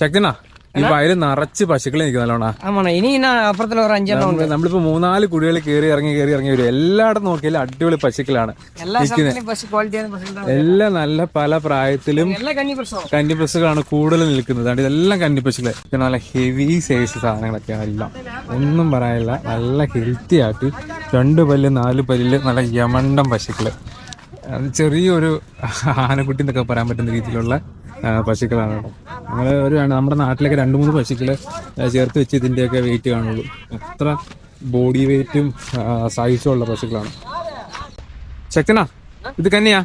ശക്തിനാ ഈ വയൽ നിറച്ച് പശുക്കളെ നിൽക്കും നല്ലോണാ. ഇനി അപ്പുറത്തുള്ള ഒരു അഞ്ചെണ്ണം നമ്മളിപ്പോ മൂന്നാൽ കുടികൾ കയറി ഇറങ്ങി കയറി ഇറങ്ങി വരും. എല്ലായിടത്തും നോക്കിയാലും അടിപൊളി പശുക്കളാണ്. എല്ലാം നല്ല പല പ്രായത്തിലും കന്നി പശുക്കളാണ് കൂടുതൽ നിൽക്കുന്നത്. അതുകൊണ്ട് ഇതെല്ലാം കന്നി പശുക്കളെ നല്ല ഹെവി സൈസ് സാധനങ്ങളൊക്കെ എല്ലാം. ഒന്നും പറയാനില്ല. നല്ല ഹെൽത്തി ആയിട്ട് രണ്ട് പല്ല് നാല് പല്ലിൽ നല്ല യമണ്ടം പശുക്കൾ. ചെറിയൊരു ആനക്കുട്ടി എന്നൊക്കെ പറയാൻ പറ്റുന്ന രീതിയിലുള്ള പശുക്കളാണ്. നമ്മൾ ഒരു നമ്മുടെ നാട്ടിലൊക്കെ രണ്ട് മൂന്ന് പശുക്കളെ ചേർത്ത് വെച്ച് ഇതിന്റെയൊക്കെ വെയിറ്റ് കാണുള്ളൂ. എത്ര ബോഡി വെയിറ്റും സൈസും ഉള്ള പശുക്കളാണ്. ശക്തനാ ഇത് കന്നിയാ?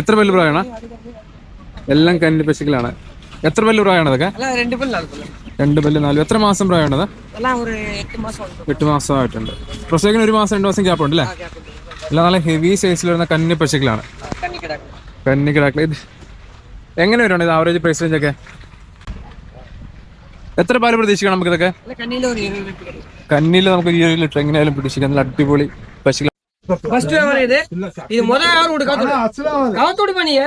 എത്ര പല്ല് പ്രായമാണ്? എല്ലാം കന്നി പശുക്കളാണ്. എത്ര പല്ല് പ്രായമാണ് അതൊക്കെ? രണ്ട് പല്ല് നാല് എത്ര മാസം പ്രായമാണത്? എട്ട് മാസമായിട്ടുണ്ട് പ്രസവിക്കുന്ന ഒരു മാസം രണ്ട് മാസം ഗ്യാപ്പ് ഉണ്ട്. അല്ലേ എല്ലാം നല്ല ഹെവി സൈസിൽ വരുന്ന കന്നി പശുക്കളാണ്. കന്നി കിടാക്കള എങ്ങനെ വരുവാണ് ഇത് ആവറേജ് പ്രൈസ് റേഞ്ച് ഒക്കെ എത്ര പാല് പ്രതീക്ഷിക്കണം നമുക്ക് ഇതൊക്കെ இல்லை கண்ணியில ஒரு இருபது லிட்டர் கிடைக்கும் കന്നിയിൽ നമുക്ക് ഒരു ഇരുപത് ലിറ്റർ എങ്ങനെയാലും പ്രതീക്ഷിക്കാം നല്ല അടിപൊളി പശുക്കൾ ஃபர்ஸ்ட் வியாபாரம் இது இது முத யாரும் விடு காத்தோடு காத்தோடு பண்ணிய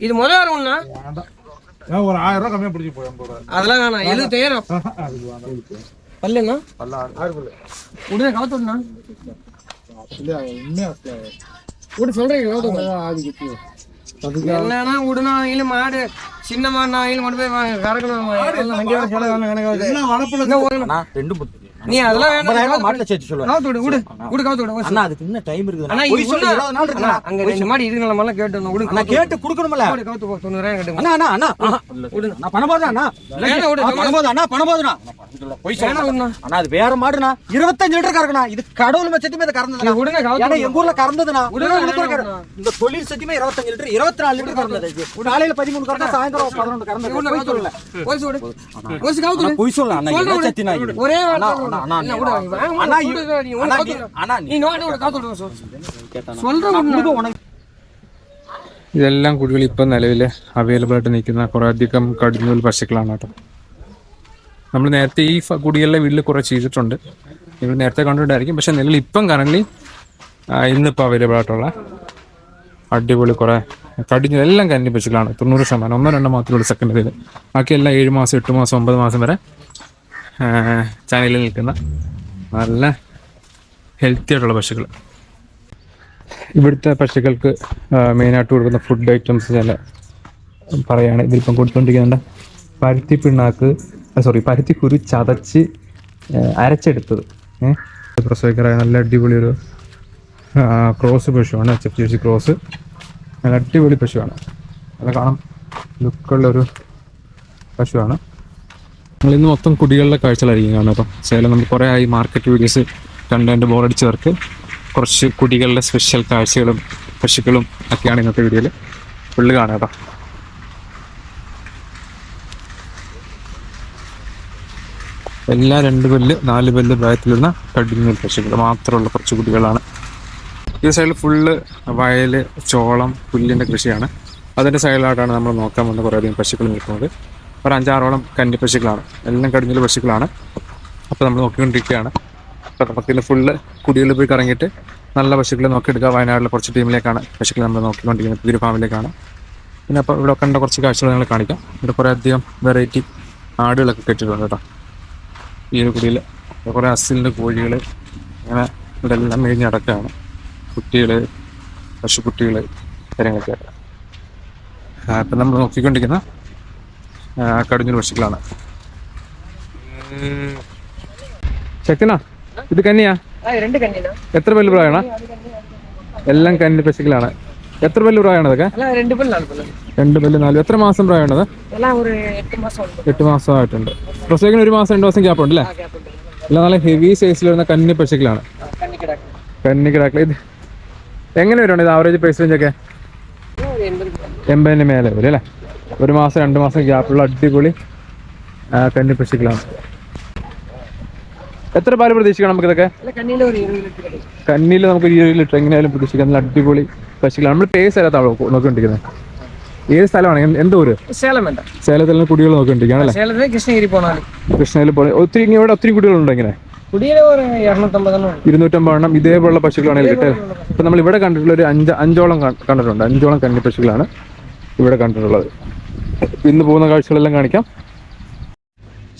இது முத யாரும் ஒண்ணா ஒரு ஆயிரம் ரூபாய் கம்மியா பிடிச்சி போய் ஐம்பது ரூபா அதெல்லாம் வேணாம் எழுபத்தாயிரம் பல்லுண்ணா உடனே காத்தோடுண்ணா விடு சொல்றீங்க காத்தோடு என்னன்னா விடுனாயிலும் மாடு சின்ன மாடுனாயிலும் கொண்டு போய் கறக்கணும் எல்லாம் நீ அதெல்லாம் வேண்டாம் மாட்டுல சேர்த்து சொல்லுவேன்? காவத்து விடு விடு காவத்து விடு அண்ணா அதுக்கு இன்னும் டைம் இருக்குது அண்ணா. இது சொன்னா நாள் இருக்கு அங்க ரெண்டு மாடி இருக்கு நம்ம எல்லாம் விடு நான் கேட்டு கொடுக்கணும்ல. விடு காவத்து போ சொன்னறேன் கேட்டு அண்ணா அண்ணா விடு. நான் பணம் போதா அண்ணா இல்ல விடு. பணம் போதா அண்ணா. பணம் போதா போய் சொன்னா அண்ணா அது வேற மாடுனா 25 லிட்டர் கறக்குனா இது கடவுள் மச்சத்துமே இது கறந்தது விடுங்க காவத்து எங்க ஊர்ல கறந்ததுனா உடனே விடுங்க இந்த தொழில் சத்தியமே 25 லிட்டர் 24 லிட்டர் கறந்தது. காலையில 13 கறந்தா சாயந்தரம் 11 கறந்தது. போய் சொல்லல போய் சொல்லு. போய் சொல்லு காவத்து போய் சொல்லு ஒரே வார்த்தை ഇതെല്ലാം കുടികൾ ഇപ്പൊ നിലവിൽ അവൈലബിൾ ആയിട്ട് നിൽക്കുന്ന കുറേ അധികം കടിഞ്ഞൂൽ പശുക്കളാണ് കേട്ടോ. നമ്മൾ നേരത്തെ ഈ കുടികളിലെ വീട്ടിൽ കുറെ ചെയ്തിട്ടുണ്ട്. നിങ്ങൾ നേരത്തെ കണ്ടിട്ടുണ്ടായിരിക്കും. പക്ഷെ നിലവിൽ ഇപ്പം കറങ്ങി ഇന്നിപ്പോൾ അവൈലബിൾ ആയിട്ടുള്ള അടിപൊളി കുറെ കടിഞ്ഞൂൽ എല്ലാം കന്നിപ്പച്ചിലാണ് തൊണ്ണൂറ് ശതമാനം ഒന്നോ രണ്ടോ മാത്രമേ ഉള്ളൂ സെക്കൻഡ് ബാക്കി എല്ലാം ഏഴ് മാസം എട്ട് മാസം ഒമ്പത് മാസം വരെ ചാനലിൽ നിൽക്കുന്ന നല്ല ഹെൽത്തി ആയിട്ടുള്ള പശുക്കൾ. ഇവിടുത്തെ പശുക്കൾക്ക് മെയിനായിട്ട് കൊടുക്കുന്ന ഫുഡ് ഐറ്റംസ് ചില പറയാണ് ഇതിലിപ്പം കൊടുത്തുകൊണ്ടിരിക്കുന്നുണ്ട് പരുത്തി പിണ്ണാക്ക് സോറി പരുത്തി കുരു ചതച്ച് അരച്ചെടുത്തത്. ഏഹ് പ്രസവിക്കറായ നല്ല അടിപൊളി ഒരു ക്രോസ് പശുവാണ് എച്ച് എഫ് ജി ക്രോസ് നല്ല അടിപൊളി പശുവാണ്. നല്ല കാണാം. ലുക്കുള്ളൊരു പശുവാണ്. നമ്മൾ ഇന്ന് മൊത്തം കുടികളുടെ കാഴ്ചകളായിരിക്കും കാണുന്നത് അപ്പം സേലം നമ്മൾ കുറേ ആയി മാർക്കറ്റ് വീഡിയോസ് കണ്ടതിന്റെ ബോറടിച്ചവർക്ക് കുറച്ച് കുടികളുടെ സ്പെഷ്യൽ കാഴ്ചകളും പശുക്കളും ഒക്കെയാണ് ഇന്നത്തെ വീഡിയോയിൽ ഫുള്ള് കാണുക എല്ലാ രണ്ട് പല്ല് നാല് പല്ല് പ്രായത്തിലിരുന്ന കടിഞ്ഞൂൽ പശുക്കൾ മാത്രമുള്ള കുറച്ച് കുട്ടികളാണ് ഈ സൈഡിൽ ഫുള്ള് വയൽ ചോളം പുല്ലിന്റെ കൃഷിയാണ്. അതിന്റെ സൈഡിലായിട്ടാണ് നമ്മൾ നോക്കാൻ വന്ന കുറേയധികം പശുക്കൾ നിൽക്കുന്നത്. ഒരു അഞ്ചാറോളം കന്നി പശുക്കളാണ്. എല്ലാം കടിഞ്ഞുള്ള പശുക്കളാണ്. അപ്പോൾ നമ്മൾ നോക്കിക്കൊണ്ടിരിക്കുകയാണ്. നമുക്കിന്ന് ഫുള്ള് കുടികളിൽ പോയി കറങ്ങിയിട്ട് നല്ല പശുക്കളെ നോക്കിയെടുക്കുക. വയനാട്ടിലെ കുറച്ച് ടീമിലേക്കാണ് പശുക്കളെ നമ്മൾ നോക്കിക്കൊണ്ടിരിക്കുന്നത്. പുതിയൊരു ഫാമിലേക്കാണ്. പിന്നെ അപ്പോൾ ഇവിടെ കണ്ട കുറച്ച് കാഴ്ചകൾ നിങ്ങൾ കാണിക്കാം. ഇവിടെ കുറേ അധികം വെറൈറ്റി ആടുകളൊക്കെ കെട്ടിയിട്ടുണ്ട് കേട്ടോ. ഈ ഒരു കുടിയിൽ കുറേ അസിലിന്റെ കോഴികൾ അങ്ങനെ ഇവിടെ എല്ലാം മേഞ്ഞ് അടക്കാണ് കുട്ടികൾ പശുക്കുട്ടികൾ കാര്യങ്ങളൊക്കെ ഇപ്പം നമ്മൾ നോക്കിക്കൊണ്ടിരിക്കുന്ന കടിഞ്ഞൂർ പക്ഷികളാണ് ശക്തനാ ഇത് കന്നിയാ? എത്ര പല്ല് പ്രായമാണ്? എല്ലാം കന്നി പശുക്കളാണ് എത്ര പല്ല് പ്രായമാണ് ഇതൊക്കെ? രണ്ട് പല്ല് നാല് എത്ര മാസം പ്രായമാണത്? എട്ട് മാസമായിട്ടുണ്ട് പ്രസവിക്കുന്ന ഒരു മാസം രണ്ട് മാസം ഗ്യാപ്പ് ഉണ്ട് അല്ലേ? എല്ലാം നല്ല ഹെവി സൈസിൽ വരുന്ന കന്നി പശുക്കളാണ് കന്നി കിടാക്കൾ. ഇത് എങ്ങനെ വരുവാണ് ഇത് ആവറേജ് പ്രൈസ് റേഞ്ച് എൺപതിന് മേലെ വരും അല്ലേ? ഒരു മാസം രണ്ട് മാസം ഗ്യാപ്പുള്ള അടിപൊളി കന്നി പശുക്കളാണ്. എത്ര പാൽ പ്രതീക്ഷിക്കണം നമുക്ക് ഇതൊക്കെ കണ്ണിയിൽ നമുക്ക് ഒരു ഇരുപത് ലിറ്റർ എങ്ങനെയായാലും പ്രതീക്ഷിക്കാം. നല്ല അടിപൊളി പശുക്കളാണ്. നമ്മൾ പേര് സ്ഥലത്താണ് നോക്കിക്കൊണ്ടിരിക്കുന്നത്? ഏത് സ്ഥലമാണ്? എന്ത് ഊര്? സേലത്തിൽ നിന്ന് കുടികൾ നോക്കിക്കൊണ്ടിരിക്കുകയാണ് സേലത്തിൽ കൃഷ്ണഗിരി പോണ ഒത്തിരി ഇവിടെ ഒത്തിരി കുടികളുണ്ട് ഇങ്ങനെ? ഇരുന്നൂറ്റമ്പതെണ്ണം ഇതേപോലുള്ള പശുക്കളാണെങ്കിൽ കേട്ടോ അപ്പൊ നമ്മൾ ഇവിടെ കണ്ടിട്ടുള്ള ഒരു അഞ്ച് അഞ്ചോളം കണ്ടിട്ടുണ്ട്. അഞ്ചോളം കന്നി പശുക്കളാണ് ഇവിടെ കണ്ടിട്ടുള്ളത്. ഇന്ന് പോകുന്ന കാഴ്ചകളെല്ലാം കാണിക്കാം.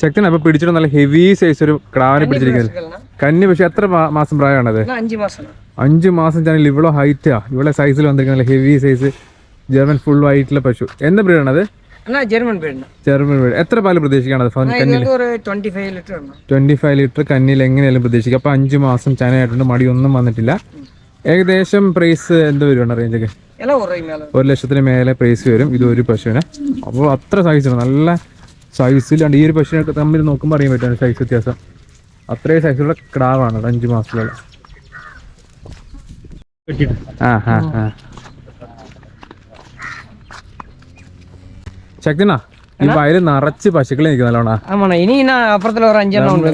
ശക്തി അപ്പൊ പിടിച്ചിട്ട് നല്ല ഹെവി സൈസ് ഒരു ക്രാവനെ പിടിച്ചിരിക്കുന്നത്. കന്നി പക്ഷെ എത്ര മാസം പ്രായമാണത്? അഞ്ചു മാസം ചാനൽ ഇവളോ ഹൈറ്റാ ഇവളെ സൈസിൽ വന്നിരിക്കുന്ന നല്ല ഹെവി സൈസ് ജർമ്മൻ ഫുൾ ആയിട്ടുള്ള പശു. എന്ന ബ്രീഡാണത് ജർമ്മൻ ബ്രീഡ് എത്ര പാൽ പ്രതീക്ഷിക്കാണത് ട്വന്റി ഫൈവ് ലിറ്റർ കന്നിയിൽ എങ്ങനെയാലും പ്രതീക്ഷിക്കാം. അപ്പൊ അഞ്ചു മാസം ചാനലായിട്ടുണ്ട് മടിയൊന്നും വന്നിട്ടില്ല. ഏകദേശം പ്രൈസ് എന്ത് വരുവാണ് റേഞ്ചൊക്കെ ഒരു ലക്ഷത്തിന് മേലെ പ്രൈസ് വരും. ഇത് ഒരു പശുവിന്. അപ്പോൾ അത്ര സൈസാണ് നല്ല സൈസിലുണ്ട് ഈ ഒരു പശുവിനെ തമ്മിൽ നോക്കുമ്പോൾ അറിയാൻ പറ്റും സൈസ് വ്യത്യാസം. അത്രയും സൈസിലുള്ള കിടാവാണ് അഞ്ച് മാസത്തിലുള്ള. ആ ആ ആ. ശക്തിനാ ഈ വയൽ നിറച്ച് പശുക്കളെ നിൽക്കുന്നല്ലോണ ഇനി അപ്പുറത്തിൽ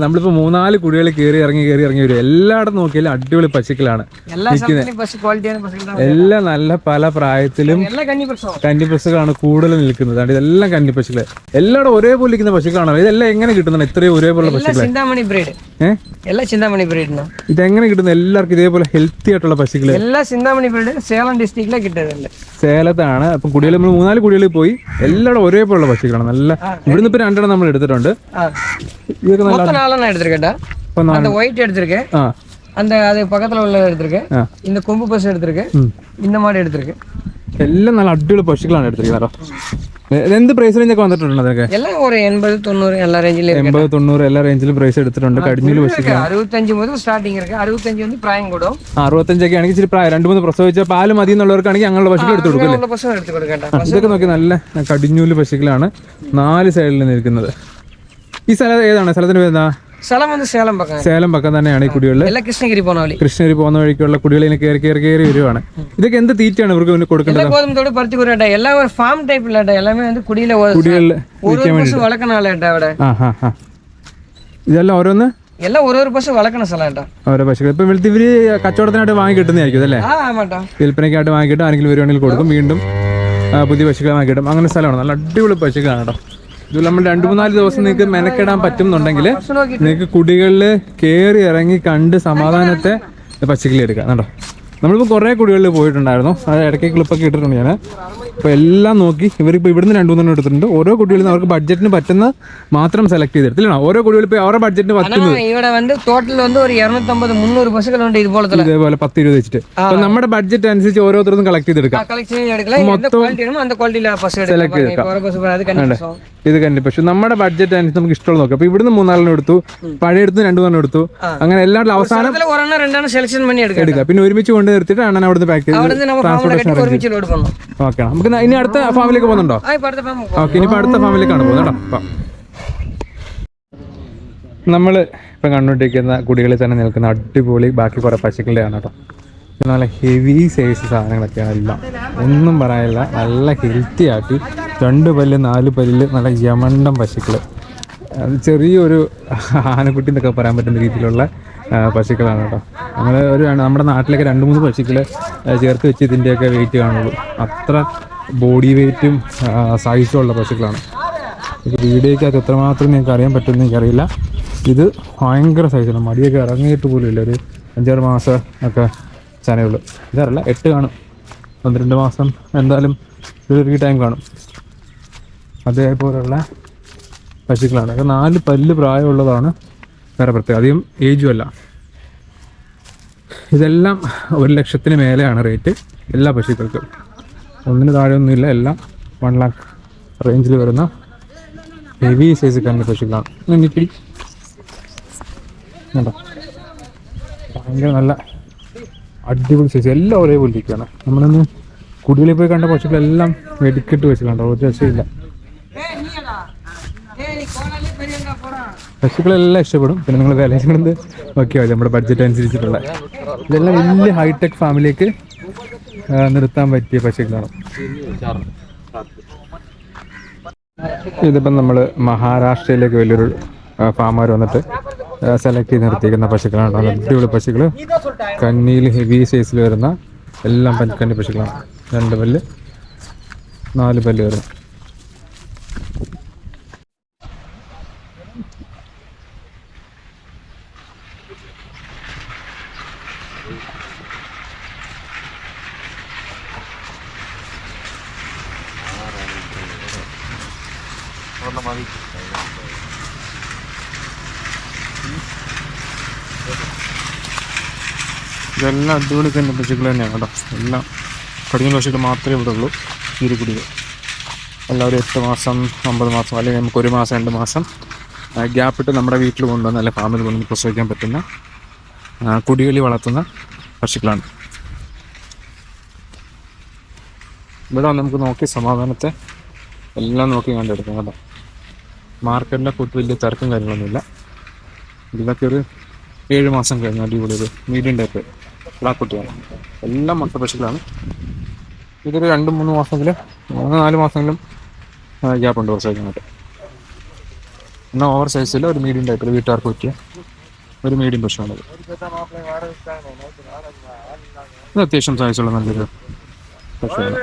നമ്മളിപ്പോ മൂന്നാൽ കുടികൾ കയറി ഇറങ്ങി കയറി ഇറങ്ങി വരും. എല്ലായിടത്തും നോക്കിയാലും അടിപൊളി പശുക്കളാണ്. എല്ലാം നല്ല പല പ്രായത്തിലും കന്നി പശുക്കളാണ് കൂടുതൽ നിൽക്കുന്നത്. അതുകൊണ്ട് ഇതെല്ലാം കന്നി പശുക്കളെ ഒരേപോലെ നിൽക്കുന്ന പശുക്കളാണോ? ഇതെല്ലാം എങ്ങനെ കിട്ടുന്നു ഇത്രയും ഒരേപോലെ പശുക്കളെ? എല്ലാ ഇതെങ്ങനെ കിട്ടുന്ന? എല്ലാവർക്കും ഇതേപോലെ ഹെൽത്തി ആയിട്ടുള്ള പശുക്കൾ എല്ലാ ചിന്താമണി ബ്രീഡ് സേലം ഡിസ്ട്രിക്റ്റിലെ കിട്ടുന്നുണ്ട് സേലത്താണ്. അപ്പൊ കുടികൾ നമ്മൾ മൂന്നാൽ കുടികളിൽ പോയി. എല്ലായിടും ഒരേപോലുള്ള പശുക്കൾ പശുക്കളാണ് നല്ല ഇവിടുന്ന് ഇപ്പൊ രണ്ടെണ്ണം നമ്മൾ എടുത്തിട്ടുണ്ട് ஆ ഇതൊക്കെ നല്ല மொத்த நாளும் நான் எடுத்திருக்கேன்டா ഇപ്പൊ നാ- அந்த ஒயிட் எடுத்திருக்கேன் ആ அந்த அது பக்கத்துல உள்ள எடுத்திருக்கேன் ആ இந்த கொம்பு பஸ் எடுத்திருக்கேன் ഉം. இந்த மாடு எடுத்திருக்கேன் എല്ലാം നല്ല അടിപൊളി പശുക്കളാണ് എടുത്തിരിക്കുന്നത് കേട്ടോ എ- എന്ത് പ്രൈസ് റേഞ്ച് ഒക്കെ വന്നിട്ടുണ്ട് എല്ലാം കുറേ എൺപത് തൊണ്ണൂറ് എല്ലാ റേഞ്ചിലും എല്ലാ റേഞ്ചിലും പ്രൈസ് എടുത്തിട്ടുണ്ട്. കടിഞ്ഞിൽ മുതൽ സ്റ്റാർട്ടിംഗ് അറുപത്തഞ്ചൊക്കെ ആണെങ്കിൽ രണ്ട് മൂന്ന് പ്രസവിച്ച പാൽ മതി എന്നുള്ളവർക്കാണെങ്കിൽ ഞങ്ങളുടെ പശുക്കൾ എടുത്തു കൊടുക്കും ഇതൊക്കെ നോക്കി നല്ല കടിഞ്ഞൂൽ പശുക്കളാണ് നാല് സൈഡിൽ നിൽക്കുന്നത് ഈ സ്ഥലം ഏതാണ്? സ്ഥലത്തിന്റെ പേര് എന്താ സ്ഥലം വന്ന് സേലം പക്കം. സേലം പക്കം തന്നെയാണ് ഈ കുടികളിൽ എല്ലാം കൃഷ്ണഗിരി പോകുന്ന വഴി കൃഷ്ണഗിരി പോകുന്ന വഴിക്കുള്ള കുടികളിൽ ഇങ്ങനെ കയറി കയറി കയറി വരുവാണ് ഇതൊക്കെ എന്ത് തീറ്റയാണ് ഇവർക്ക് പിന്നെ കൊടുക്കേണ്ടത്? ഗോതമ്പോട് പരുത്തി കുരുട്ട എല്ലാം ഒരു ഫാം ടൈപ്പ് ടൈപ്പിലാട്ട എല്ലാമേ വന്ന് കുടിയിലെ കുടികളിൽ വളക്കണ ആളേട്ടാ അവിടെ. ഇതെല്ലാം ഓരോന്ന്? എല്ലാം ഓരോ പശു വളക്കണ സ്ഥലം ഓരോ പശുക്കൾ. ഇപ്പൊ ഇവർ കച്ചവടത്തിനായിട്ട് വാങ്ങി കിട്ടുന്നതായിരിക്കും അല്ലേ വിൽപ്പനയ്ക്കായിട്ട് വാങ്ങിയിട്ട് ആരെങ്കിലും വരുവാണെങ്കിൽ കൊടുക്കും. വീണ്ടും പുതിയ പശുക്കളെ വാങ്ങി അങ്ങനെ സ്ഥലമാണ്. നല്ല അടിപൊളി പശുക്കളാണ് കേട്ടോ നമ്മൾ രണ്ടു മൂന്നാൽ ദിവസം നിങ്ങൾക്ക് മെനക്കെടാൻ പറ്റുന്നുണ്ടെങ്കിൽ നിങ്ങൾക്ക് കുടികളിൽ കയറി ഇറങ്ങി കണ്ട് സമാധാനത്തെ പച്ചക്കിളി എടുക്കാം. കേട്ടോ നമ്മളിപ്പോൾ കുറേ കുടികളിൽ പോയിട്ടുണ്ടായിരുന്നു. അത് ഇടയ്ക്ക് ക്ലിപ്പൊക്കെ ഇട്ടിട്ടുണ്ട് ഞാൻ. അപ്പോൾ എല്ലാം നോക്കി ഇവരിപ്പോൾ ഇവിടുന്ന് രണ്ടു മൂന്നെണ്ണം എടുത്തിട്ടുണ്ട്. ഓരോ കുട്ടികളിൽ അവർക്ക് ബഡ്ജറ്റിന് പറ്റുന്ന മാത്രം സെലക്ട് ചെയ്തെടുത്തില്ല ഓരോ കുടികളിൽ ഇപ്പോൾ അവരുടെ ബഡ്ജറ്റിന് പറ്റുന്നത്. ഇവിടെ വന്ന് ടോട്ടൽ വന്ന് ഒരു ഇരുന്നൂറ്റമ്പത് മുന്നൂറ് പശുക്കളുണ്ട് ഇതുപോലെ ഇതേപോലെ പത്ത് ഇരുപത് വെച്ചിട്ട്. അപ്പോൾ നമ്മുടെ ബഡ്ജറ്റ് അനുസരിച്ച് ഓരോരുത്തരും കളക്ട് ചെയ്തെടുക്കാം. മൊത്തം സെലക്ട് ചെയ്തെടുക്കാം. ഇത് കണ്ടില്ല പക്ഷെ നമ്മുടെ ബഡ്ജറ്റ് അനുസരിച്ച് നമുക്ക് ഇഷ്ടമുള്ള നോക്കാം. അപ്പൊ ഇവിടുന്ന് മൂന്നാലെണ്ണം എടുത്തു. പഴയടുത്ത് രണ്ടു മൂന്നെണ്ണം എടുത്തു അങ്ങനെ എല്ലാവരുടെ അവസാനം സെലക്ഷൻ പണി എടുക്കുക പിന്നെ ഒരുമിച്ച് കൊണ്ട് നിർത്തിയിട്ട് അണ്ണൻ അവിടുന്ന് പാക്ക് ചെയ്ത്. ഓക്കെ നമുക്ക് ഇനി അടുത്ത ഫാമിലേക്ക് പോകുന്നുണ്ടോ? ഓക്കെ ഇനി അടുത്ത ഫാമിലേക്കാണ് പോകുന്നത് നമ്മൾ നമ്മൾ കണ്ടുകൊണ്ടിരിക്കുന്ന കുടികളിൽ തന്നെ നിൽക്കുന്ന അടിപൊളി ബാക്കി കുറേ പശുക്കളുടെയാണ് കേട്ടോ. നല്ല ഹെവി സൈസ് സാധനങ്ങളൊക്കെയാണ് എല്ലാം. ഒന്നും പറയാനില്ല. നല്ല ഹെൽത്തി ആക്കി രണ്ട് പല്ല് നാല് പല്ല് നല്ല യമണ്ടം പശുക്കൾ അത് ചെറിയൊരു ആനക്കുട്ടി എന്നൊക്കെ പറയാൻ പറ്റുന്ന രീതിയിലുള്ള പശുക്കളാണ് കേട്ടോ. നമ്മൾ ഒരു നമ്മുടെ നാട്ടിലൊക്കെ രണ്ട് മൂന്ന് പശുക്കൾ ചേർത്ത് വെച്ച് ഇതിന്റെയൊക്കെ വെയിറ്റ് കാണുള്ളൂ. അത്ര ബോഡി വെയിറ്റും സൈസും ഉള്ള പശുക്കളാണ്. ഇത് വീഡിയോക്കകത്ത് എത്രമാത്രം നിങ്ങൾക്ക് അറിയാൻ പറ്റുമെന്ന് എനിക്കറിയില്ല. ഇത് ഭയങ്കര സൈസാണ് മടിയൊക്കെ ഇറങ്ങിയിട്ട് പോലും ഇല്ല. ഒരു അഞ്ചാറ് മാസം ഒക്കെ ചനയുള്ളൂ. ഇതറല്ല എട്ട് കാണും. പന്ത്രണ്ട് മാസം എന്തായാലും ഒരു ടൈം കാണും. അതേപോലുള്ള പശുക്കളാണ്. അത് നാല് പല്ല് പ്രായമുള്ളതാണ്. വേറെ പ്രത്യേകം അധികം ഏജും അല്ല. ഇതെല്ലാം ഒരു ലക്ഷത്തിന് മേലെയാണ് റേറ്റ് എല്ലാ പശുക്കൾക്കും. ഒന്നിന് താഴെ ഒന്നുമില്ല എല്ലാം വൺ ലാക്ക് റേഞ്ചിൽ വരുന്ന ഹെവി സൈസ് കണ്ട പശുക്കളാണ്. കണ്ടോ? ഭയങ്കര നല്ല അടിപൊളി സൈസ് എല്ലാം ഒരേപോലെ ഇരിക്കുകയാണ് നമ്മളൊന്ന് കുടികളിൽ പോയി കണ്ട പശുക്കളെല്ലാം വെടിക്കെട്ട് വെച്ചിട്ടുണ്ടോ. ഒരു രക്ഷയില്ല പശുക്കളെല്ലാം ഇഷ്ടപ്പെടും. പിന്നെ നിങ്ങൾ വില കൊണ്ട് നോക്കിയാൽ നമ്മുടെ ബഡ്ജറ്റ് അനുസരിച്ചിട്ടുള്ള. ഇതെല്ലാം വലിയ ഹൈടെക് ഫാമിലിക്ക് നിർത്താൻ പറ്റിയ പശുക്കളാണ്. ഇതിപ്പം നമ്മൾ മഹാരാഷ്ട്രയിലേക്ക് വലിയൊരു ഫാമർ വന്നിട്ട് സെലക്ട് ചെയ്ത് നിർത്തിയിരിക്കുന്ന പശുക്കളാണ്. അടിപൊളി പശുക്കൾ കന്നിയിൽ ഹെവി സൈസിൽ വരുന്ന എല്ലാം പഞ്ചക്കന്നി പശുക്കളാണ്. രണ്ട് പല്ല് നാല് പല്ല് വരുന്നു ഇതെല്ലാം അടിപൊളി തന്നെ പശുക്കൾ തന്നെയാണ് കേട്ടോ. എല്ലാം കടിഞ്ഞ പശുക്കൾ മാത്രമേ ഇവിടെ ഉള്ളൂ. ചീരിക്കുടികൾ എല്ലാവരും എട്ട് മാസം ഒമ്പത് മാസം അല്ലെങ്കിൽ നമുക്ക് ഒരു മാസം രണ്ട് മാസം ഗ്യാപ്പ് ഇട്ട് നമ്മുടെ വീട്ടിൽ കൊണ്ടുവന്ന് അല്ലെങ്കിൽ ഫാമിൽ കൊണ്ടുവന്ന് പ്രസവിക്കാൻ പറ്റുന്ന കുടികളി വളർത്തുന്ന പശുക്കളാണ്. ഇവിടെ നമുക്ക് നോക്കി സമാധാനത്തെ എല്ലാം നോക്കി കണ്ടെടുക്കാം കേട്ടോ. മാർക്കറ്റിലെ കൂട്ട് വലിയ തിരക്കും കാര്യങ്ങളൊന്നുമില്ല. ഇതിലൊക്കെ ഒരു ഏഴ് മാസം കഴിഞ്ഞ അടിപൊളി ഒരു മീഡിയം ടൈപ്പ് കുട്ടിയാണ് എല്ലാം മുട്ട പശുക്കളാണ് ഇതൊരു രണ്ട് മൂന്ന് മാസത്തിൽ മൂന്ന് നാല് മാസമെങ്കിലും ഗ്യാപ്പ് ഉണ്ട് പ്രസവിക്കാനായിട്ട് എന്നാൽ ഓവർ സൈസിൽ ഒരു മീഡിയം ടൈപ്പിൽ വീട്ടുകാർക്ക് പറ്റിയ ഒരു മീഡിയം പശുവാണത്. അത്യാവശ്യം സൈസുള്ള നല്ലൊരു പശുവാണ്.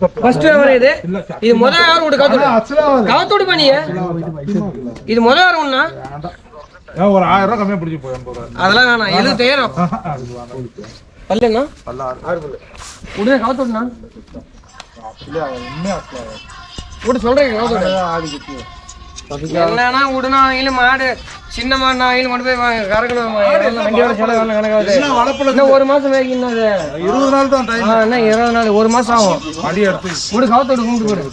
ஃபர்ஸ்ட் இது? இது முத விவரம் விட்டு கவத்தோடு கவத்தோடு பண்ணிய. இது முத விவரம்னா ஒரு ஆயிரம் அதெல்லாம் வேணாம். எழுபத்தாயிரம் பல்லுண்ணா? உடனே கவத்தோடுண்ணா உடனே சொல்றேன் கவத்தோடு என்னன்னா விடணும் மாடு சின்ன மாடு மாடுனாயிலும் கொண்டு போய் கறக்கணும். வண்டியோட செலவு வேணும் கணக்காது இன்னும் ஒரு மாசம் வேகின்னு இருபது நாள் தான் என்ன இருபது நாள் ஒரு மாசம் ஆகும். அடி எடுத்து. விடு கவுத்து விடு கும்பிட்டு விடு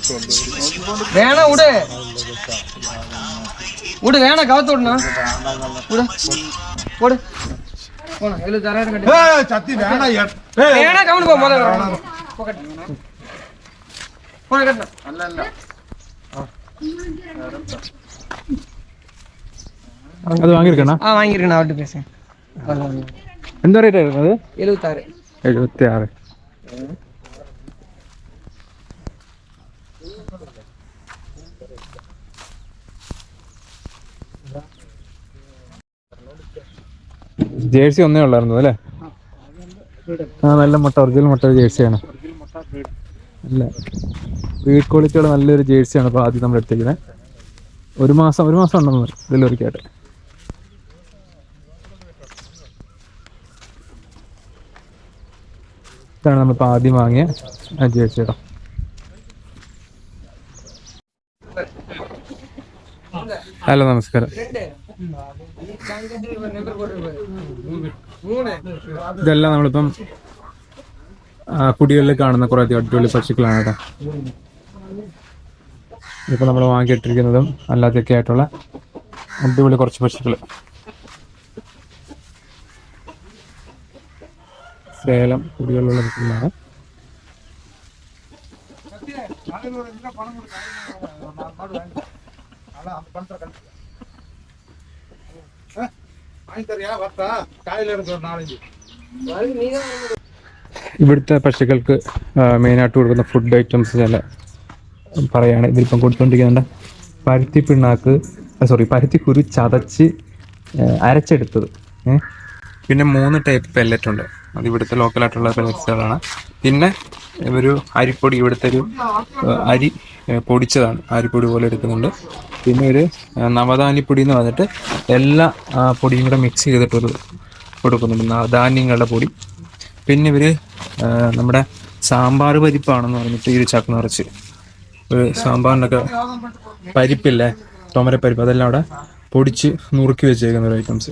வேணா விடு விடு வேணா கவுத்து விடணும் விடு விடு போனா எழுபது கட்டி. சத்தி வேணா வேணா கவுண்டு போ முதல்ல கட்டணும் அல்ல അത് വാങ്ങിയിരിക്കണ ஆ வாங்கியிருக்கேன் நான் அவர்கிட்ட பேசுறேன் എന്താ റേറ്റ് ആയിരുന്നത് எழுபத்தாறு എഴുപത്തി ആറ് ജേഴ്സി ഒന്നേ ഉള്ളായിരുന്നു അല്ലേ ആ നല്ല മുട്ട ഒറിജിനൽ മുട്ട ജേഴ്സിയാണ് അല്ല വീട് ക്വാളിറ്റിയുടെ നല്ലൊരു ജേഴ്സിയാണ് ഇപ്പോൾ ആദ്യം നമ്മൾ എടുത്തേക്കുന്നത് ഒരു മാസം ഒരു മാസം ഉണ്ടെന്ന് ഡെലിവറിക്കായിട്ട്. ഇതാണ് നമ്മളിപ്പോൾ ആദ്യം വാങ്ങിയ ആ ജേഴ്സി ഹലോ നമസ്കാരം. ഇതെല്ലാം നമ്മളിപ്പം കുടികളിൽ കാണുന്ന കുറേ അടിപൊളി പക്ഷികളാണ് കേട്ടോ. ഇതിപ്പോൾ നമ്മൾ വാങ്ങിയിട്ടിരിക്കുന്നതും അല്ലാതെയൊക്കെ ആയിട്ടുള്ള അടിപൊളി കുറച്ച് പശുക്കൾ സേലം കുടികളുള്ള പശുക്കളാണ് ഇവിടുത്തെ പശുക്കൾക്ക് മെയിനായിട്ട് കൊടുക്കുന്ന ഫുഡ് ഐറ്റംസ് ചില പറയാണ് ഇതിലിപ്പം കൊടുത്തുകൊണ്ടിരിക്കുന്നുണ്ട് പരുത്തി പിണ്ണാക്ക് സോറി പരുത്തി കുരു ചതച്ച് അരച്ചെടുത്തത്. പിന്നെ മൂന്ന് ടൈപ്പ് പെല്ലറ്റ് ഉണ്ട്. അത് ഇവിടുത്തെ ലോക്കലായിട്ടുള്ള പെല്ലറ്റ്സുകളാണ് പിന്നെ ഒരു അരിപ്പൊടി ഇവിടുത്തെ ഒരു അരി പൊടിച്ചതാണ്. അരിപ്പൊടി പോലെ എടുക്കുന്നുണ്ട്. പിന്നെ ഒരു നവധാന്യപ്പൊടി എന്ന് പറഞ്ഞിട്ട് എല്ലാ പൊടിയും കൂടെ മിക്സ് ചെയ്തിട്ടൊരു കൊടുക്കുന്നുണ്ട്. ധാന്യങ്ങളുടെ പൊടി. പിന്നെ ഇവർ നമ്മുടെ സാമ്പാർ പരിപ്പാണെന്ന് പറഞ്ഞിട്ട് ഈ ഒരു ചക്ക നിറച്ച് ഒരു സാമ്പാറിനൊക്കെ പരിപ്പില്ലേ? പരിപ്പ് അതെല്ലാം അവിടെ പൊടിച്ച് നുറുക്കി വെച്ചേക്കുന്ന ഒരു ഐറ്റംസ്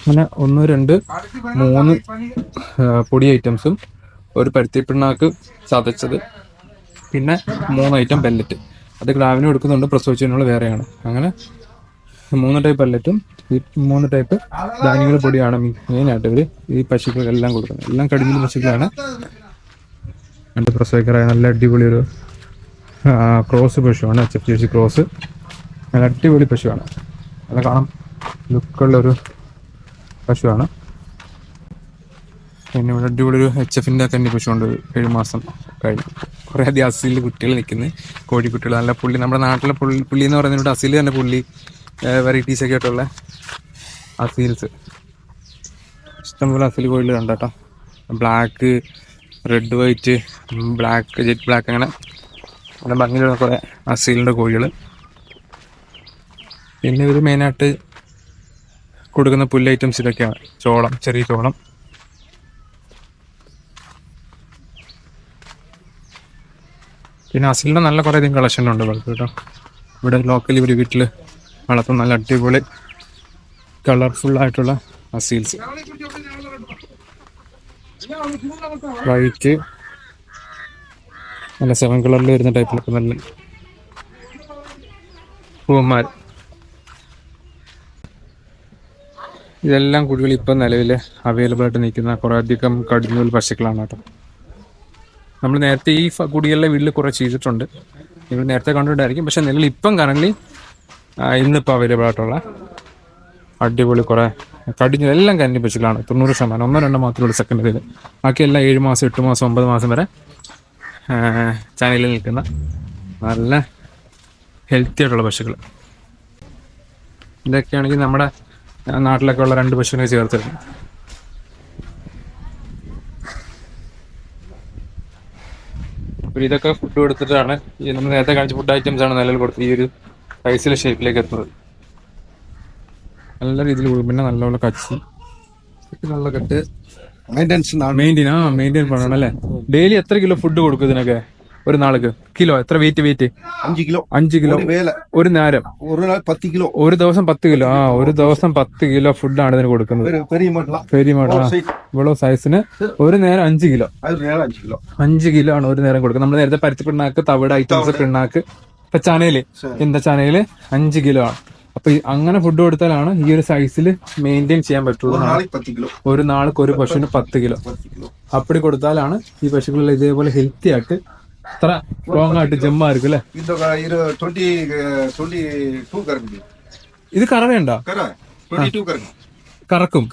അങ്ങനെ ഒന്ന് രണ്ട് മൂന്ന് പൊടി ഐറ്റംസും ഒരു പരുത്തിപ്പിണ്ണാക്ക് ചതച്ചത്. പിന്നെ മൂന്ന് ഐറ്റം പെല്ലറ്റ് അത് ഗ്ലാവിന് കൊടുക്കുന്നുണ്ട് പ്രസവിച്ചതിനുള്ള വേറെയാണ്. അങ്ങനെ മൂന്ന് ടൈപ്പ് പെല്ലറ്റും ഈ മൂന്ന് ടൈപ്പ് ധാന്യങ്ങൾ പൊടിയാണ് മെയിനായിട്ട് ഇവർ ഈ പശുക്കൾക്കെല്ലാം കൊടുക്കുന്നത്. എല്ലാം കടിഞ്ഞിൽ പശുക്കളാണ്. രണ്ട് പ്രസവിക്കറായ നല്ല അടിപൊളി ഒരു ക്രോസ് പശുവാണ് H F G C cross. നല്ല അടിപൊളി പശുവാണ്. നല്ല കാണാം. ലുക്കുള്ളൊരു പശുവാണ്. പിന്നെ ഇവിടെ അടിപൊളി ഒരു എച്ച് എഫിന്റെ കന്നി പശുവുണ്ട്. ഒരു ഏഴ് മാസം കഴിഞ്ഞു. കുറേ അധികം അസീൽ കുട്ടികൾ നിൽക്കുന്നത് കോഴിക്കുട്ടികൾ നല്ല പുള്ളി. നമ്മുടെ നാട്ടിലെ പുള്ളി പുള്ളി എന്ന് പറയുന്നത് അസീൽ തന്നെ പുള്ളി. വെറൈറ്റീസ് ഒക്കെ ആയിട്ടുള്ള അസീൽസ് ഇഷ്ടംപോലെ അസീൽ കോഴികൾ കേട്ടോ. Black red white black jet black അങ്ങനെ നല്ല ഭംഗിയുള്ള കുറേ അസീലിന്റെ കോഴികൾ പിന്നെ ഇവർ മെയിനായിട്ട് കൊടുക്കുന്ന പുല്ല് ഐറ്റംസ് ഇതൊക്കെയാണ്. ചോളം ചെറിയ ചോളം. പിന്നെ അസിലിന്റെ നല്ല കുറേ അധികം കളക്ഷൻ ഉണ്ട് നമുക്ക് കേട്ടോ. ഇവിടെ ലോക്കലി ഇവർ വീട്ടിൽ വളർത്തുന്ന നല്ല അടിപൊളി കളർഫുൾ ആയിട്ടുള്ള അസീൽസ് വൈറ്റ് നല്ല സെവൻ കളറിൽ വരുന്ന ടൈപ്പിലൊക്കെ നല്ല പൂവന്മാർ ഇതെല്ലാം കുടികൾ ഇപ്പം നിലവിൽ അവൈലബിൾ ആയിട്ട് നിൽക്കുന്ന കുറേ അധികം കടിഞ്ഞൂൽ പശുക്കളാണ് കേട്ടോ. നമ്മൾ നേരത്തെ ഈ കുടികളിലെ വീട്ടിൽ കുറേ ചെയ്തിട്ടുണ്ട്. നിങ്ങൾ നേരത്തെ കണ്ടിട്ടുണ്ടായിരിക്കും. പക്ഷെ നിലവിൽ ഇപ്പം കറന്റ് ഇന്നിപ്പോൾ അവൈലബിൾ ആയിട്ടുള്ള അടിപൊളി കുറേ കടിഞ്ഞു എല്ലാം കന്നി പശുക്കളാണ്. തൊണ്ണൂറ് ശതമാനം ഒന്നോ രണ്ടോ മാത്രമേ ഉള്ളൂ സെക്കൻഡ് ബാക്കി എല്ലാം ഏഴ് മാസം എട്ട് മാസം ഒമ്പത് മാസം വരെ ചാനലിൽ നിൽക്കുന്ന നല്ല ഹെൽത്തി ആയിട്ടുള്ള പശുക്കൾ ഇതൊക്കെയാണെങ്കിൽ നമ്മുടെ നാട്ടിലൊക്കെ ഉള്ള രണ്ട് പശുവിനെ ചേർത്തിരുന്നു അപ്പോൾ ഇതൊക്കെ ഫുഡ് കൊടുത്തിട്ടാണ് ഈ നമ്മൾ നേരത്തെ കാണിച്ച ഫുഡ് ഐറ്റംസ് ആണ് നിലവിൽ കൊടുത്ത് ഈ ഒരു സൈസിലെ ഷേപ്പിലേക്ക് എത്തുന്നത്. നല്ല രീതിയിൽ പിന്നെ നല്ലപോലെ കച്ചി നല്ല കെട്ട് മെയിന്റെനൻസ് മെയിന്റെയിൻ ആ മെയിന്റെയിൻ പണണം ഡെയിലി എത്ര കിലോ ഫുഡ് കൊടുക്കും ഇതിനൊക്കെ? ഒരു നാൾക്ക്? കിലോ എത്ര വെയിറ്റ് വെയിറ്റ് അഞ്ച് കിലോ. അഞ്ച് കിലോ. ഒരു നേരം? ഒരു പത്ത് കിലോ. ഒരു ദിവസം പത്ത് കിലോ. ആ ഒരു ദിവസം പത്ത് കിലോ ഫുഡാണ് ഇതിന് കൊടുക്കുന്നത്. പെരിമോട്ട ഇവളോ സൈസിന് ഒരു നേരം അഞ്ച് കിലോ. അഞ്ച് കിലോ. ആണ് ഒരു നേരം കൊടുക്കുന്നത്. നമ്മൾ നേരത്തെ പരുത്തി പിണ്ണാക്ക് തവിട് ഐറ്റംസ് പിണ്ണാക്ക്. ഇപ്പൊ ചാനയിൽ എന്താ ചാനയിൽ അഞ്ച് കിലോ ആണ്. അപ്പൊ അങ്ങനെ ഫുഡ് കൊടുത്താലാണ് ഈ ഒരു സൈസിൽ മെയിന്റെയിൻ ചെയ്യാൻ പറ്റുള്ളൂ ഒരു നാൾക്ക് ഒരു പശുവിന് പത്ത് കിലോ. അപ്പടി കൊടുത്താലാണ് ഈ പശുക്കളെല്ലാം ഇതേപോലെ ഹെൽത്തി ആയിട്ട് ഇത്ര സ്ട്രോങ് ആയിട്ട് ജമ്മ ആയിരിക്കും ഇത് കറവയുണ്ട? കറക്കും.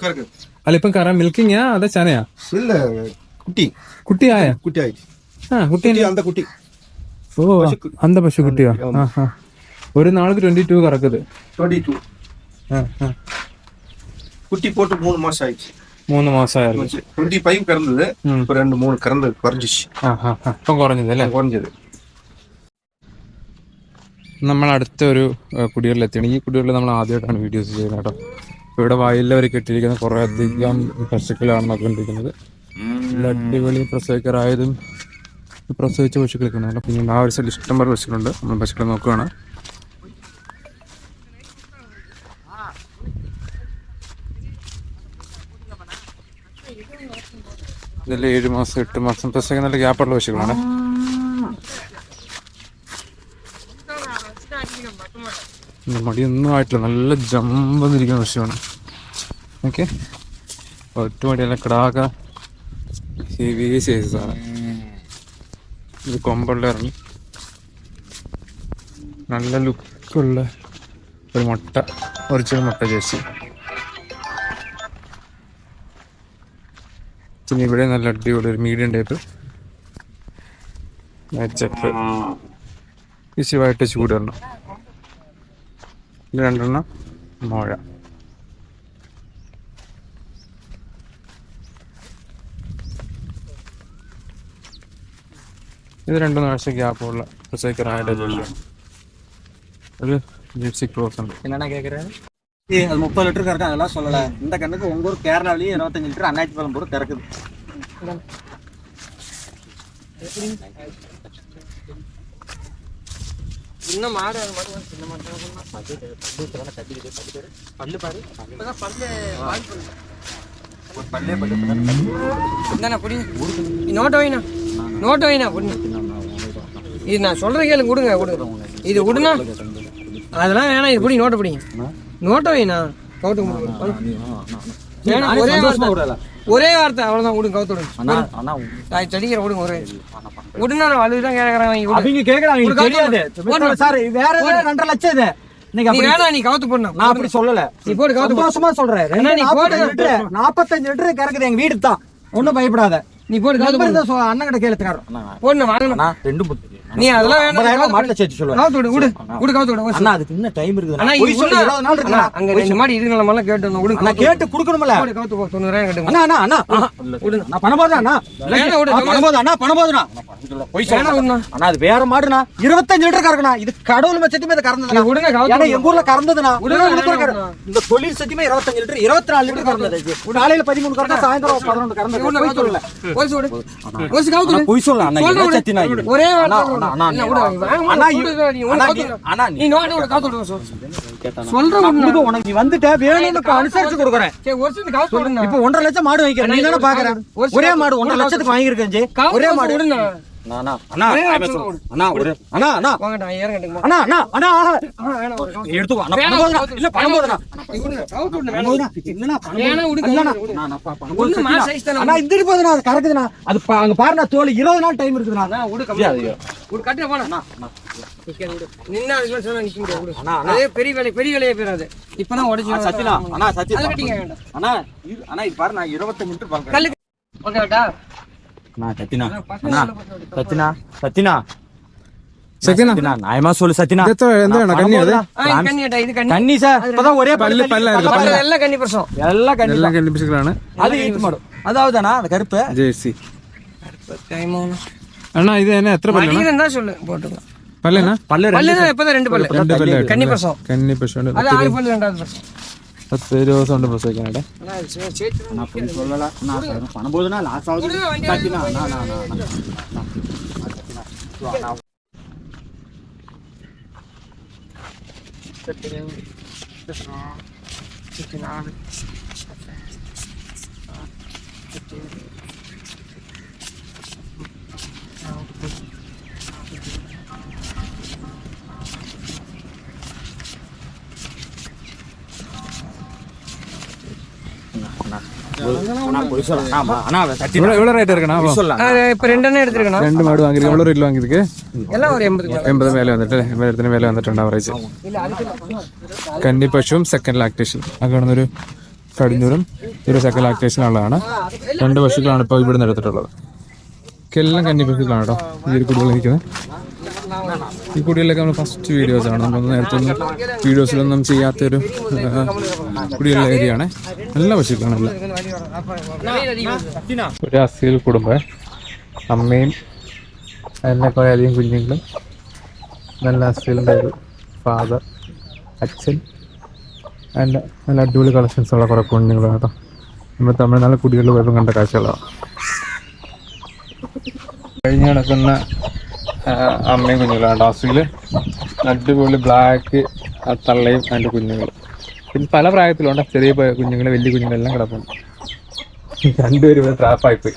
അല്ല ഇപ്പം കറ മിൽക്കിങ്ങാ അതെ ചനയാ? ഇല്ല കുട്ടി. കുട്ടിയായ? കുട്ടിയായി. ആ കുട്ടി അന്ത കുട്ടി ഓ അന്ത പശു കുട്ടിയാ ആ ആ ഒരു നാൾക്ക് ട്വന്റി ടു കറക്കുത് டுவெண்ட்டி டூ ആ ആ குட்டி போட்டு மூணு மாசம் ஆயிடுச்சு മൂന്ന് മാസമായിരുന്നു டுவெண்ட்டி ஃபைவ் கறந்தது இப்போ ரெண்டு மூணு கறந்து குறைஞ்சிச்சு ആ ആ ആ ഇപ്പം കുറഞ്ഞത് അല്ലേ குறைஞ்சது നമ്മൾ അടുത്ത ഒരു കുടികളിലെത്തിയാണ് ഈ കുടികളിൽ നമ്മൾ ആദ്യമായിട്ടാണ് വീഡിയോസ് ചെയ്യുന്നത് കേട്ടോ ഇവിടെ വയലിൽ കെട്ടിയിരിക്കുന്ന കുറേ അധികം പശുക്കളാണ് നോക്കിക്കൊണ്ടിരിക്കുന്നത് നല്ല അടിപൊളി പ്രസവിക്കറായതും പ്രസവിച്ച പശുക്കളൊക്കെ ഉണ്ട് പിന്നെ ആ ഒരു സൈഡിൽ ഇഷ്ടംപോലെ പശുക്കളുണ്ട് നമ്മൾ പശുക്കളെ നോക്കുകയാണ് ഇതെല്ലാം ഏഴ് മാസം എട്ട് മാസം പ്ലസ് നല്ല ഗ്യാപ്പുള്ള പശുക്കളാണ്. മടിയൊന്നും ആയിട്ടില്ല. നല്ല ജമ്പന്നിരിക്കുന്ന പശുവാണ്. ഓക്കെ. ഒറ്റ മടിയല്ല കിടാക ഹെവി സൈസാണ് ഇത് കൊമ്പുള്ള ഇറങ്ങി നല്ല ലുക്കുള്ള ഒരു മുട്ട ഒറിജിനൽ മുട്ട ചേച്ചി പിന്നെ ഇവിടെ നല്ല അടിപൊളി ഒരു മീഡിയം ടൈപ്പ് വിശ്യമായിട്ട് ചൂട് വരണം. ചൂടെണ്ണം രണ്ടെണ്ണം മഴ. ഇത് രണ്ടു നാഴ്ച ഗ്യാപ്പുള്ള പ്രസേക്കറായ ഒരു ജിപ്സി ക്ലോസ് ഉണ്ട്. എന്നാണ് കേൾക്കുന്നത് அது முப்பது லிட்டர் கறக்கும் அதெல்லாம் சொல்லல. இந்த கண்ணுக்கு உங்க ஊர் கேரளாவிலேயே இருபத்தஞ்சு லிட்டர் அண்ணாச்சி பழம் போட்டு கறக்குது. இன்னும் மாடு அது மாடு சின்ன மாடு பல்லு பாரு. பல்லு பால் பல்லு இந்தாண்ணா புடி நோட்டை வைண்ணா. நோட்டை வைண்ணா புடி இது நான் சொல்ற கேளு கொடுங்க கொடுங்க இது விடுனா அதெல்லாம் வேணாம் இது பிடி நோட்டை பிடிங்க. ஒரே வார்த்தை அவ்வளவுதான் விடுங்க கவுத்து விடுங்க விடுங்க ஒரே விடுங்க நான் அழுதுதான் கேட்கறாங்க தெரியாது சார் வேற ரெண்டரை லட்சம் இது நீ கவுத்து பண்ணு நான் அப்படி சொல்லல நீ போடு கவுத்து மோசமா சொல்றேன் நாற்பத்தஞ்சு லிட்டர் கறக்குது எங்க வீடு ஒன்னும் பயப்படாத நீ போட்டு கவுத்து அண்ணன் கிட்ட கேளுத்துக்காரன் பொண்ணு வாங்கண்ணா ரெண்டு நீ அதெல்லாம் வேண்டாம் மாட்டுல சேர்த்து விடு விடு. காவத்தோடு நாள் இருக்கு அங்க ரெண்டு மாடி இருக்குங்கள மாதிரி கேட்டணும் விடு நான் கேட்டு குடுக்கணும்ல. விடு. காவத்து போ லிட்டர் கறக்கணா இது கடவுள் மச்சத்துமே இது கறந்தது விடுங்க காவத்து இந்த தொழில் சத்தியமே 25 லிட்டர் 24 லிட்டர் கறந்தது இது. நாளையில 13 கறந்தா சாயந்தரம் 11 ஒரே உனக்கு வந்துட்ட வேணும்னு அனுசரிச்சு கொடுக்குறேன். இப்ப ஒன்றரை லட்சம் மாடு வாங்கிக்கிறேன். நீ பாக்குறேன் ஒரே மாடு ஒன்றரை லட்சத்துக்கு வாங்கியிருக்கேன் ஒரே மாடு. அண்ணா அது கரெக்ட்டுடா அது அங்க பாருடா தோல் 20 நாள் டைம் இருக்குடா உடு கம்மியா பெரிய வேலை பெரிய வேலையே பேராது இப்பதான் உடைச்சு சத்தினா அண்ணா சத்தி அண்ணா அண்ணா இது பாரு நான் 25 மீட்டர் சத்தினா அண்ணா சத்தினா அண்ணா இது என்ன எத்தனை பல்லு இருந்தா ரெண்டு பல்லு கண்ணி கண்ணி பிரசம் பத்து இருபது வருஷம் வந்து பிரசவிக்கணும் நான் போய் சொல்லலை நான் பணம் போதுனா லாஸ் ஆகுது கட்டினா நான் நான் நான் சிக்கனா சிக்கனா കന്നിപ്പശുവും വന്നിട്ടുണ്ട് ആവറേജ് സെക്കൻഡ് ലാക്ടേഷൻ ആ കാണുന്നൊരു കടിഞ്ഞൂരും ഒരു സെക്കൻഡ് ലാക്ടേഷനുള്ളതാണ് രണ്ട് പശുക്കളാണ് ഇപ്പൊ ഇവിടെ നിന്ന് എടുത്തിട്ടുള്ളത് എല്ലാം കന്നിപ്പശുക്കളാണ് കേട്ടോ. ഈ കുടുംബം ഈ കുടികളിലൊക്കെ നമ്മൾ ഫസ്റ്റ് വീഡിയോസാണ് നമ്മൾ നേരത്തെ ഒന്നും വീഡിയോസിലൊന്നും ചെയ്യാത്തൊരു കുടിയുള്ള ഏരിയയാണ്. നല്ല പശുക്കളാണ് ഒരു അസീൽ കുടുംബം. അമ്മയും എന്നെ കുറേ അധികം കുഞ്ഞുങ്ങളും നല്ല അസീലിന്റെ ഒരു ഫാദർ അച്ഛൻ അതിന്റെ നല്ല അടിപൊളി കളക്ഷൻസ് ഉള്ള കുറേ കുഞ്ഞുങ്ങളും കേട്ടോ. നമ്മൾ തമിഴ്നാട് കുടികളിൽ പോയപ്പോൾ കണ്ട കാഴ്ചകളാണ് കഴിഞ്ഞ് നടക്കുന്ന അമ്മയും കുഞ്ഞുങ്ങളും ഉണ്ട് അസീൽ അടിപൊളി ബ്ലാക്ക് തള്ളയും അതിന്റെ കുഞ്ഞുങ്ങൾ പിന്നെ പല പ്രായത്തിലുണ്ട്. ചെറിയ കുഞ്ഞുങ്ങൾ വലിയ കുഞ്ഞുങ്ങളെല്ലാം കിടപ്പുണ്ട്. രണ്ടുപേരും ഇവിടെ ട്രാപ്പായിപ്പോയി